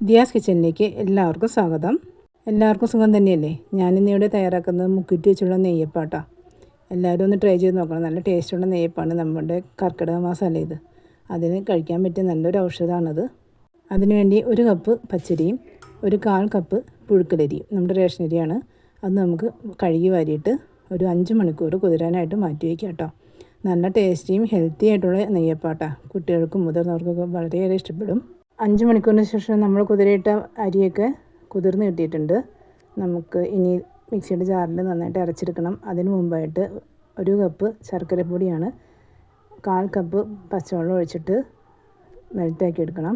ദിയാസ് കിച്ചണിലേക്ക് എല്ലാവർക്കും സ്വാഗതം. എല്ലാവർക്കും സുഖം തന്നെയല്ലേ? ഞാനിന്ന് ഇവിടെ തയ്യാറാക്കുന്നത് മുക്കിറ്റ് വെച്ചുള്ള നെയ്യപ്പാട്ടാണ് എല്ലാവരും ഒന്ന് ട്രൈ ചെയ്ത് നോക്കണം. നല്ല ടേസ്റ്റുള്ള നെയ്യപ്പാണ് നമ്മുടെ കർക്കിടക മാസമല്ലേ ഇത്. അതിന് കഴിക്കാൻ പറ്റിയ നല്ലൊരു ഔഷധമാണത്. അതിനുവേണ്ടി ഒരു കപ്പ് പച്ചരിയും ഒരു കാൽ കപ്പ് പുഴുക്കലരിയും നമ്മുടെ റേഷൻ അരിയാണ്. അത് നമുക്ക് കഴുകി വാരിയിട്ട് ഒരു അഞ്ച് മണിക്കൂർ കുതിരാനായിട്ട് മാറ്റി വയ്ക്കാം കേട്ടോ. നല്ല ടേസ്റ്റിയും ഹെൽത്തി ആയിട്ടുള്ള നെയ്യപ്പാട്ടാണ് കുട്ടികൾക്കും മുതിർന്നവർക്കൊക്കെ വളരെയേറെ ഇഷ്ടപ്പെടും. അഞ്ച് മണിക്കൂറിന് ശേഷം നമ്മൾ കുതിരയിട്ട അരിയൊക്കെ കുതിർന്ന് കിട്ടിയിട്ടുണ്ട്. നമുക്ക് ഇനി മിക്സിയുടെ ജാറിൽ നന്നായിട്ട് അരച്ചെടുക്കണം. അതിന് മുമ്പായിട്ട് ഒരു കപ്പ് ശർക്കരപ്പൊടിയാണ് കാൽ കപ്പ് പച്ചവെള്ളം ഒഴിച്ചിട്ട് മെൽറ്റാക്കി എടുക്കണം.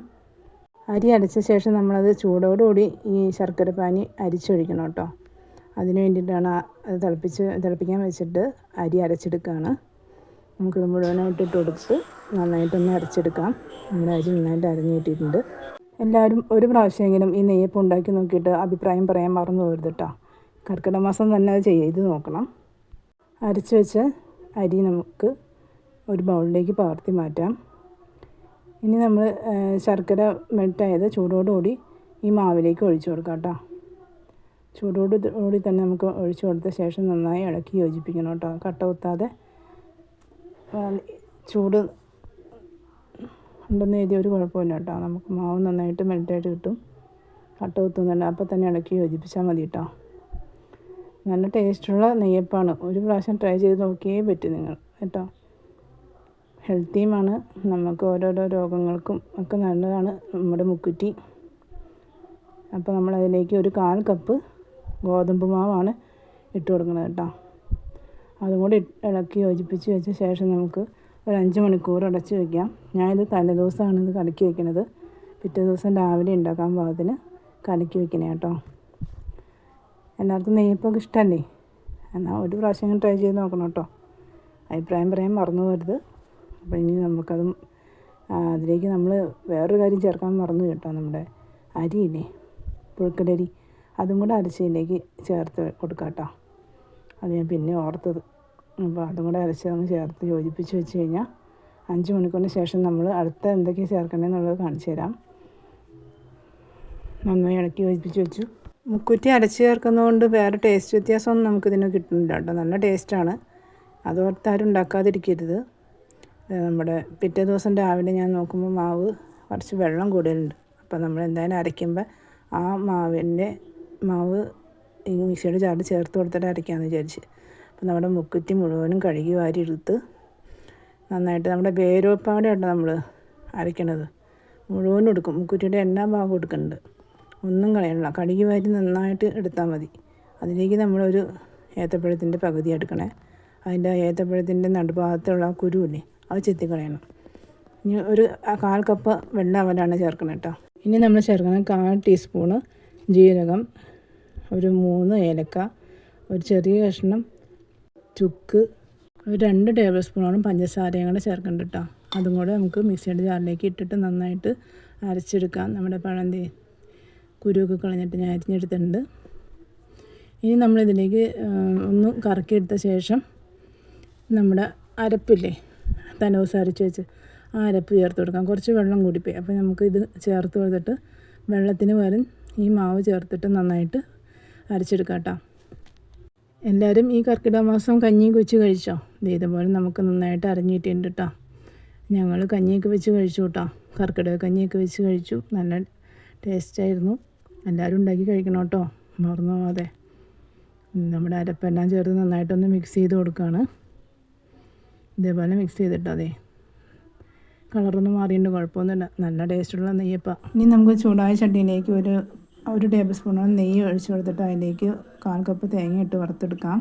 അരി അരച്ച ശേഷം നമ്മളത് ചൂടോടുകൂടി ഈ ശർക്കര പാനി അരിച്ചൊഴിക്കണം കേട്ടോ. അതിന് വേണ്ടിയിട്ടാണ് അത് തിളപ്പിച്ച് തിളപ്പിക്കാൻ വെച്ചിട്ട് അരി അരച്ചെടുക്കുകയാണ് നമുക്കിത് മുഴുവനായിട്ട് ഇട്ട് കൊടുത്ത് നന്നായിട്ടൊന്ന് അരച്ചെടുക്കാം. നമ്മുടെ അരി നന്നായിട്ട് അരഞ്ഞു കിട്ടിയിട്ടുണ്ട്. എല്ലാവരും ഒരു പ്രാവശ്യമെങ്കിലും ഈ നെയ്യപ്പം ഉണ്ടാക്കി നോക്കിയിട്ട് അഭിപ്രായം പറയാൻ മറന്നു പോകരുത് കേട്ടോ കർക്കിടക മാസം തന്നെ അത് ചെയ്ത് നോക്കണം. അരച്ച് വെച്ച അരി നമുക്ക് ഒരു ബൗളിലേക്ക് പകർത്തി മാറ്റാം. ഇനി നമ്മൾ ശർക്കര മെൽറ്റായത് ചൂടോടുകൂടി ഈ മാവിലേക്ക് ഒഴിച്ചു കൊടുക്കാം കേട്ടോ ചൂടോട് കൂടി തന്നെ നമുക്ക് ഒഴിച്ചു കൊടുത്ത ശേഷം നന്നായി ഇളക്കി യോജിപ്പിക്കണം കേട്ടോ കട്ട കുത്താതെ ചൂട് ഉണ്ടെന്ന് എഴുതിയ ഒരു കുഴപ്പമില്ല കേട്ടോ. നമുക്ക് മാവ് നന്നായിട്ട് മെൽറ്റായിട്ട് കിട്ടും. കട്ട കുത്തുന്നുണ്ട്. അപ്പോൾ തന്നെ ഇണക്കി യോജിപ്പിച്ചാൽ മതി കേട്ടോ. നല്ല ടേസ്റ്റുള്ള നെയ്യപ്പാണ്. ഒരു പ്രാവശ്യം ട്രൈ ചെയ്ത് നോക്കിയേ പറ്റും നിങ്ങൾ കേട്ടോ. ഹെൽത്തിയുമാണ് നമുക്ക് ഓരോരോ രോഗങ്ങൾക്കും ഒക്കെ നല്ലതാണ് നമ്മുടെ മുക്കുറ്റി. അപ്പോൾ നമ്മൾ അതിലേക്ക് ഒരു കാൽ കപ്പ് ഗോതമ്പ് മാവാണ് ഇട്ട് കൊടുക്കുന്നത് കേട്ടോ. അതും കൂടി ഇളക്കി യോജിപ്പിച്ച് വെച്ച ശേഷം നമുക്ക് ഒരു അഞ്ച് മണിക്കൂർ അടച്ച് വയ്ക്കാം ഞാനിത് തലേദിവസമാണ് ഇത് കലക്കി വയ്ക്കുന്നത് പിറ്റേ ദിവസം രാവിലെ ഉണ്ടാക്കാൻ പാകത്തിന് കലക്കി വെക്കണേ കേട്ടോ. എല്ലാവർക്കും നെയ്യപ്പൊക്കെ ഇഷ്ടമല്ലേ എന്നാൽ ഒരു പ്രാവശ്യം ട്രൈ ചെയ്ത് നോക്കണം കേട്ടോ. അഭിപ്രായം പറയാൻ മറന്നു പോരുത് അപ്പോൾ ഇനി നമുക്കതും അതിലേക്ക് നമ്മൾ വേറൊരു കാര്യം ചേർക്കാൻ മറന്നു കേട്ടോ നമ്മുടെ അരിയില്ലേ? പുഴുക്കലരി. അതും കൂടെ അരച്ചതിലേക്ക് ചേർത്ത് കൊടുക്കാം കേട്ടോ. അത് ഞാൻ പിന്നെ ഓർത്തത്. അപ്പോൾ അതും കൂടെ അരച്ച് അങ്ങ് ചേർത്ത് യോജിപ്പിച്ച് വെച്ച് കഴിഞ്ഞാൽ അഞ്ച് മണിക്കൂറിന് ശേഷം നമ്മൾ അടുത്ത എന്തൊക്കെ ചേർക്കണമെന്നുള്ളത് കാണിച്ചു തരാം. നന്നായി ഇളക്കി യോജിപ്പിച്ച് വെച്ചു. മുക്കുറ്റി അരച്ച് ചേർക്കുന്നതുകൊണ്ട് വേറെ ടേസ്റ്റ് വ്യത്യാസമൊന്നും നമുക്കിതിന് കിട്ടുന്നില്ല കേട്ടോ. നല്ല ടേസ്റ്റാണ് അതോർത്ത് ആരും ഉണ്ടാക്കാതിരിക്കരുത്. നമ്മുടെ പിറ്റേ ദിവസം രാവിലെ ഞാൻ നോക്കുമ്പോൾ മാവ് കുറച്ച് വെള്ളം കൂടുതലുണ്ട് അപ്പോൾ നമ്മൾ എന്തായാലും അരയ്ക്കുമ്പോൾ ആ മാവിന്റെ മാവ് ഈ മിക്സിയുടെ ചാറിൽ ചേർത്ത് കൊടുത്തിട്ട് അരയ്ക്കാമെന്ന് വിചാരിച്ച്. അപ്പോൾ നമ്മുടെ മുക്കുറ്റി മുഴുവനും കഴുകി വാരി എടുത്ത് നന്നായിട്ട് നമ്മുടെ വേരോപ്പാടെയാണ് നമ്മൾ അരയ്ക്കണത്? മുഴുവനും എടുക്കും. മുക്കുറ്റിയുടെ എല്ലാ ഭാഗവും എടുക്കുന്നുണ്ട്. ഒന്നും കളയണില്ല കഴുകി വാരി നന്നായിട്ട് എടുത്താൽ മതി. അതിലേക്ക് നമ്മളൊരു ഏത്തപ്പഴത്തിന്റെ പകുതി എടുക്കണേ. അതിന്റെ ഏത്തപ്പഴത്തിന്റെ നടുഭാഗത്തുള്ള കുരുവില്ലേ അത് ചെത്തിക്കളയണം. ഇനി ഒരു കാൽ കപ്പ് വെള്ളം അവലാണ് ചേർക്കണം കേട്ടോ. ഇനി നമ്മൾ ചേർക്കണം കാൽ ടീസ്പൂണ് ജീരകം ഒരു മൂന്ന് ഏലക്ക ഒരു ചെറിയ കഷ്ണം ചുക്ക് ഒരു രണ്ട് ടേബിൾ സ്പൂണോളം പഞ്ചസാരയും കൂടെ ചേർക്കണ്ട കേട്ടോ അതും കൂടെ നമുക്ക് മിക്സിയുടെ ജാറിലേക്ക് ഇട്ടിട്ട് നന്നായിട്ട് അരച്ചെടുക്കാം. നമ്മുടെ പഴന്തി കുരുവൊക്കെ കളഞ്ഞിട്ട് ഞാൻ അരിഞ്ഞെടുത്തിട്ടുണ്ട്. ഇനി നമ്മളിതിലേക്ക് ഒന്ന് കറക്കിയെടുത്ത ശേഷം നമ്മുടെ അരപ്പില്ലേ തനോസ് അരച്ച് വെച്ച് ആ അരപ്പ് ചേർത്ത് കൊടുക്കാം. കുറച്ച് വെള്ളം കൂടിപ്പോയി. അപ്പോൾ നമുക്ക് ഇത് ചേർത്ത് കൊടുത്തിട്ട് വെള്ളത്തിന് പകരം ഈ മാവ് ചേർത്തിട്ട് നന്നായിട്ട് അരച്ചെടുക്കാം കേട്ടോ എല്ലാവരും ഈ കർക്കിടക മാസം കഞ്ഞി വെച്ച് കഴിച്ചോ? ഇതേപോലെ നമുക്ക് നന്നായിട്ട് അറിഞ്ഞിട്ടുണ്ട് കേട്ടോ ഞങ്ങൾ കഞ്ഞിയൊക്കെ വെച്ച് കഴിച്ചു കേട്ടോ കർക്കിടക കഞ്ഞിയൊക്കെ വെച്ച് കഴിച്ചു. നല്ല ടേസ്റ്റായിരുന്നു എല്ലാവരും ഉണ്ടാക്കി കഴിക്കണം കേട്ടോ മറന്നു പോകാതെ നമ്മുടെ അരപ്പെല്ലാം ചേർത്ത് നന്നായിട്ടൊന്ന് മിക്സ് ചെയ്ത് കൊടുക്കുകയാണ് ഇതേപോലെ മിക്സ് ചെയ്തിട്ടോ അതെ കളറൊന്നും മാറിയിട്ട് കുഴപ്പമൊന്നുമില്ല. നല്ല ടേസ്റ്റുള്ള നെയ്യപ്പ. ഇനി നമുക്ക് ചൂടായ ചട്ടിയിലേക്ക് ഒരു ഒരു ടേബിൾ സ്പൂണോളം നെയ്യ് ഒഴിച്ചു കൊടുത്തിട്ട് അതിലേക്ക് കാൽ കപ്പ് തേങ്ങ ഇട്ട് വറുത്തെടുക്കാം.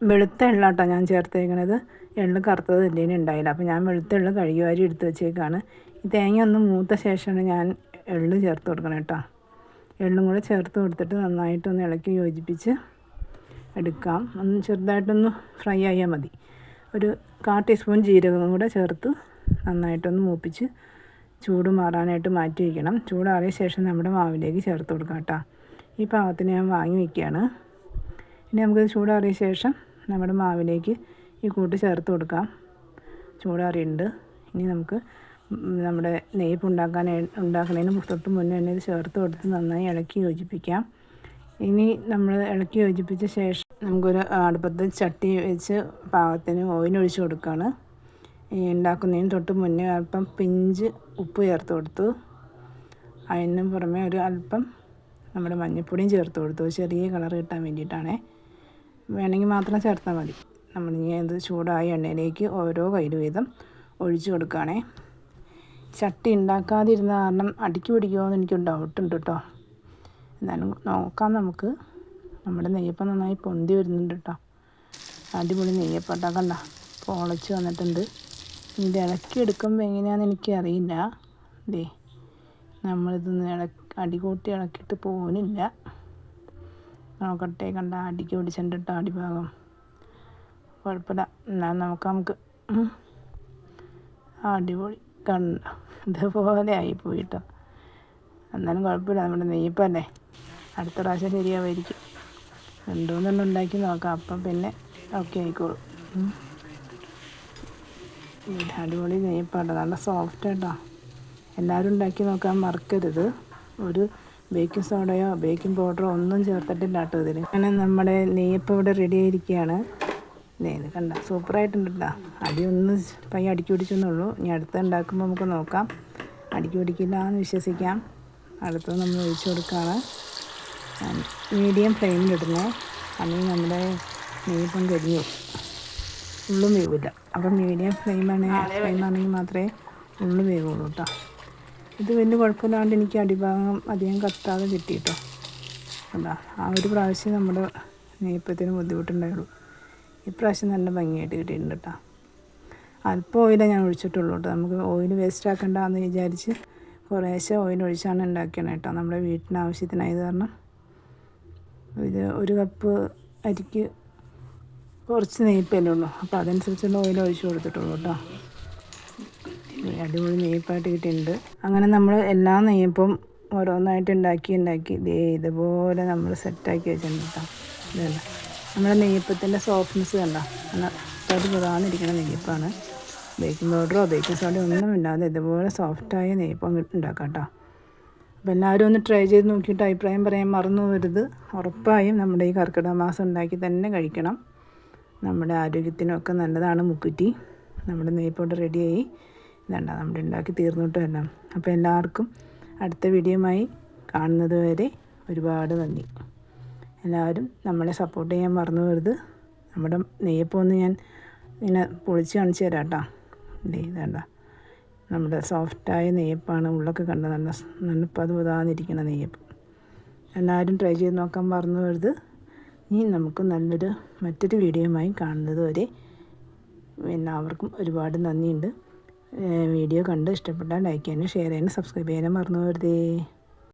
വെളുത്ത എള്ള കേട്ടോ ഞാൻ ചേർത്തേക്കണത്. എള്ള് കറുത്തത് ഇല്ലേനും ഉണ്ടായില്ല. അപ്പോൾ ഞാൻ വെളുത്ത എള്ള് കഴുകി വാരി എടുത്ത് വെച്ചേക്കാണ്. ഈ തേങ്ങ ഒന്ന് മൂത്ത ശേഷമാണ് ഞാൻ എള്ള് ചേർത്ത് കൊടുക്കണം കേട്ടോ എള്ളും കൂടെ ചേർത്ത് കൊടുത്തിട്ട് നന്നായിട്ടൊന്ന് ഇളക്കി യോജിപ്പിച്ച് എടുക്കാം. ഒന്ന് ചെറുതായിട്ടൊന്ന് ഫ്രൈ ആയാൽ മതി. ഒരു കാ ടീസ്പൂൺ ജീരകം കൂടെ ചേർത്ത് നന്നായിട്ടൊന്ന് മൂപ്പിച്ച് ചൂട് മാറാനായിട്ട് മാറ്റി വയ്ക്കണം. ചൂടാറിയ ശേഷം നമ്മുടെ മാവിലേക്ക് ചേർത്ത് കൊടുക്കാം കേട്ടോ. ഈ പാകത്തിന് ഞാൻ വാങ്ങി വയ്ക്കുകയാണ് ഇനി നമുക്ക് ചൂടാറിയ ശേഷം നമ്മുടെ മാവിലേക്ക് ഈ കൂട്ട് ചേർത്ത് കൊടുക്കാം. ചൂടാറിയുണ്ട് ഇനി നമുക്ക് നമ്മുടെ നെയ്പ്പ് ഉണ്ടാക്കാൻ ഉണ്ടാക്കുന്നതിന് തൊട്ട് മുന്നേ തന്നെ ഇത് ചേർത്ത് കൊടുത്ത് നന്നായി ഇളക്കി യോജിപ്പിക്കാം. ഇനി നമ്മൾ ഇളക്കി യോജിപ്പിച്ച ശേഷം നമുക്കൊരു അടുപ്പത്ത് ചട്ടി വെച്ച് പാകത്തിന് ഓയിൽ ഒഴിച്ച് കൊടുക്കുകയാണ്. ഉണ്ടാക്കുന്നതിന് തൊട്ട് മുന്നേ അല്പം പിഞ്ച് ഉപ്പ് ചേർത്ത് കൊടുത്തു. അതിന് പുറമെ ഒരു അല്പം നമ്മുടെ മഞ്ഞൾപ്പൊടിയും ചേർത്ത് കൊടുത്തു. ചെറിയ കളർ കിട്ടാൻ വേണ്ടിയിട്ടാണേ. വേണമെങ്കിൽ മാത്രം ചേർത്താൽ മതി. നമ്മൾ ഇനി ഇത് ചൂടായ എണ്ണയിലേക്ക് ഓരോ കയ്യിൽ വീതം ഒഴിച്ചു കൊടുക്കുകയാണേ. ചട്ടി ഉണ്ടാക്കാതിരുന്ന കാരണം അടിക്ക് പിടിക്കുമോ എന്ന് എനിക്ക് ഡൗട്ടുണ്ട് കേട്ടോ. എന്നാലും നോക്കാം നമുക്ക്. നമ്മുടെ നെയ്യപ്പം നന്നായി പൊന്തി വരുന്നുണ്ട് കേട്ടോ. അടിപൊളി നെയ്യപ്പം ഉണ്ടാക്കണ്ട. കണ്ട പൊളച്ച് വന്നിട്ടുണ്ട്. ഇത് ഇളക്കി എടുക്കുമ്പോൾ എങ്ങനെയാണെന്ന് എനിക്കറിയില്ല. ദേ നമ്മളിതൊന്ന് ഇളക്കി അടികൂട്ടി ഇളക്കിയിട്ട് പോകുന്നില്ല നോക്കട്ടെ കണ്ട അടിക്ക് പിടിച്ചിട്ടോ അടിഭാഗം. കുഴപ്പമില്ല എന്നാൽ നമുക്ക് നമുക്ക് അടിപൊളി കണ്ട ഇതുപോലെ ആയിപ്പോയി കേട്ടോ എന്നാലും കുഴപ്പമില്ല നമ്മുടെ നെയ്യപ്പല്ലേ അടുത്ത പ്രാവശ്യം ശരിയാവുമായിരിക്കും രണ്ടുമൂന്നെണ്ണം ഉണ്ടാക്കി നോക്കാം അപ്പം പിന്നെ ഓക്കെ ആയിക്കോളും. അടിപൊളി നെയ്യപ്പാട്ടോ നല്ല സോഫ്റ്റ് കേട്ടോ എല്ലാവരും ഉണ്ടാക്കി നോക്കാൻ മറക്കരുത്. ഒരു ബേക്കിംഗ് സോഡയോ ബേക്കിംഗ് പൗഡറോ ഒന്നും ചേർത്തിട്ടില്ല കേട്ടോ ഇതിൽ അങ്ങനെ നമ്മുടെ നെയ്യപ്പം ഇവിടെ റെഡി ആയിരിക്കുകയാണ്. ഇത് കണ്ട സൂപ്പറായിട്ടുണ്ട് അടി ഒന്ന് പയ്യെ അടിക്ക് പിടിച്ചെന്നുള്ളൂ. ഇനി അടുത്ത് ഉണ്ടാക്കുമ്പോൾ നമുക്ക് നോക്കാം. അടിക്ക് പിടിക്കില്ല എന്ന് വിശ്വസിക്കാം. അടുത്ത് നമ്മൾ ഒഴിച്ചു കൊടുക്കുകയാണ് മീഡിയം ഫ്ലെയിമിലിടുന്നത് അല്ലെങ്കിൽ നമ്മുടെ നെയ്യപ്പം കരിഞ്ഞു. ഉള്ളും വേവില്ല. അപ്പം മീഡിയം ഫ്ലെയിമാണ് ഫ്ലെയിമാണെങ്കിൽ മാത്രമേ ഉള്ളു വേവുള്ളൂ കേട്ടോ ഇത് വലിയ കുഴപ്പമില്ലാണ്ട് എനിക്ക് അടിഭാഗം അധികം കത്താതെ കിട്ടി കേട്ടോ അതാ ആ ഒരു പ്രാവശ്യം നമ്മുടെ നെയ്യപ്പത്തിന് ബുദ്ധിമുട്ടുണ്ടായുള്ളൂ. ഇപ്രാവശ്യം നല്ല ഭംഗിയായിട്ട് കിട്ടിയിട്ടുണ്ട് കേട്ടോ അല്പം ഓയിലേ ഞാൻ ഒഴിച്ചിട്ടുള്ളൂ കേട്ടോ നമുക്ക് ഓയിൽ വേസ്റ്റ് ആക്കണ്ടെന്ന് വിചാരിച്ച് കുറേശ്ശെ ഓയിൽ ഒഴിച്ചാണ് ഉണ്ടാക്കിയത് കേട്ടോ നമ്മുടെ വീട്ടിന് ആവശ്യത്തിനായത് കാരണം ഇത് ഒരു കപ്പ് അരിക്ക് കുറച്ച് നെയ്പ്പല്ലേ ഉള്ളൂ. അപ്പോൾ അതനുസരിച്ചുള്ള ഓയിൽ ഒഴിച്ചു കൊടുത്തിട്ടുള്ളൂ കേട്ടോ. അടിപൊളി നെയ്പ്പായിട്ട് കിട്ടിയിട്ടുണ്ട്. അങ്ങനെ നമ്മൾ എല്ലാ നെയ്പ്പും ഓരോന്നായിട്ട് ഉണ്ടാക്കി ഉണ്ടാക്കി. ദേ ഇതുപോലെ നമ്മൾ സെറ്റാക്കി വെച്ചിട്ടുണ്ട് കേട്ടോ. ഇതല്ല നമ്മുടെ നെയ്യപ്പത്തിന്റെ സോഫ്റ്റ്നെസ് കണ്ട? അത് പുതാന്നിരിക്കുന്ന നെയ്യപ്പാണ്. ബേക്കിംഗ് പൗഡറോ ബേക്കിംഗ് സോഡയോ ഒന്നും ഇല്ലാതെ ഇതുപോലെ സോഫ്റ്റായ നെയ്യപ്പം ഉണ്ടാക്കാം കേട്ടോ. അപ്പോൾ എല്ലാവരും ഒന്ന് ട്രൈ ചെയ്ത് നോക്കിയിട്ട് അഭിപ്രായം പറയാൻ മറന്നു വരുത് ഉറപ്പായും നമ്മുടെ ഈ കർക്കിടക മാസം ഉണ്ടാക്കി തന്നെ കഴിക്കണം. നമ്മുടെ ആരോഗ്യത്തിനൊക്കെ നല്ലതാണ് മുക്കുറ്റി. നമ്മുടെ നെയ്പ്പോട്ട് റെഡിയായി ഇതാണ്ട നമ്മുടെ ഉണ്ടാക്കി തീർന്നിട്ട് എല്ലാം അപ്പോൾ എല്ലാവർക്കും അടുത്ത വീഡിയോയുമായി കാണുന്നത് വരെ ഒരുപാട് നന്ദി. എല്ലാവരും നമ്മളെ സപ്പോർട്ട് ചെയ്യാൻ മറന്നു വരുത് നമ്മുടെ നെയ്യപ്പമൊന്ന് ഞാൻ ഇങ്ങനെ പൊളിച്ച് കാണിച്ചു തരാം കേട്ടോ ഇതാണ്ട. നമ്മുടെ സോഫ്റ്റായ നെയ്യപ്പാണ് ഉള്ളൊക്കെ കണ്ട നല്ല നല്ല പതുപതാന്നിരിക്കുന്ന നെയ്യപ്പം. എല്ലാവരും ട്രൈ ചെയ്ത് നോക്കാൻ മറന്നു പോകരുത് ഇനി നമുക്ക് നല്ലൊരു മറ്റൊരു വീഡിയോയുമായി കാണുന്നത് വരെ എല്ലാവർക്കും ഒരുപാട് നന്ദിയുണ്ട്. വീഡിയോ കണ്ട് ഇഷ്ടപ്പെട്ടാൽ ലൈക്ക് ചെയ്യാനും ഷെയർ ചെയ്യാനും സബ്സ്ക്രൈബ് ചെയ്യാനും മറന്നു